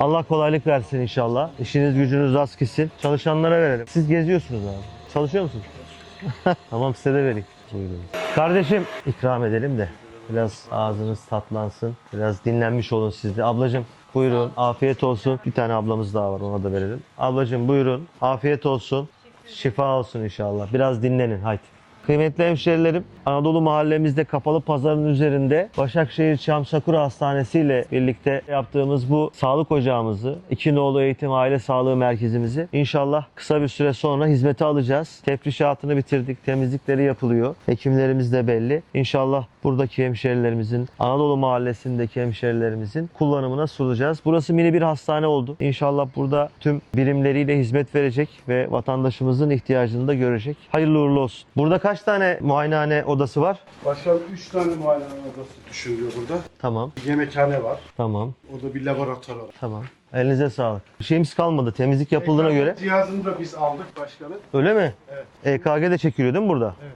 Allah kolaylık versin inşallah. İşiniz gücünüz rast gitsin. Çalışanlara verelim. Siz geziyorsunuz abi. Çalışıyor musunuz? tamam size de vereyim. Buyurun. Kardeşim ikram edelim de biraz ağzınız tatlansın. Biraz dinlenmiş olun siz de. Ablacığım buyurun afiyet olsun. Bir tane ablamız daha var ona da verelim. Ablacığım buyurun afiyet olsun. Şifa olsun inşallah. Biraz dinlenin haydi. Kıymetli hemşerilerim, Anadolu mahallemizde kapalı pazarın üzerinde Başakşehir Çamsakura Hastanesi ile birlikte yaptığımız bu sağlık ocağımızı, İki Nolu Eğitim Aile Sağlığı Merkezimizi inşallah kısa bir süre sonra hizmete alacağız. Tefrişatını bitirdik, temizlikleri yapılıyor. Hekimlerimiz de belli. İnşallah buradaki hemşerilerimizin, Anadolu mahallesindeki hemşerilerimizin kullanımına sunacağız. Burası mini bir hastane oldu. İnşallah burada tüm birimleriyle hizmet verecek ve vatandaşımızın ihtiyacını da görecek. Hayırlı uğurlu olsun. Burada kaç tane muayenehane odası var? Başkanım 3 tane muayene odası düşünülüyor burada. Tamam, Bir yemekhane var. tamam, Orada bir laboratuvar var. tamam. Elinize sağlık. Şeyimiz kalmadı. Temizlik yapıldığına göre. Cihazını da biz aldık başkanım. Öyle mi? Evet. EKG de çekiliyor değil mi burada? Evet.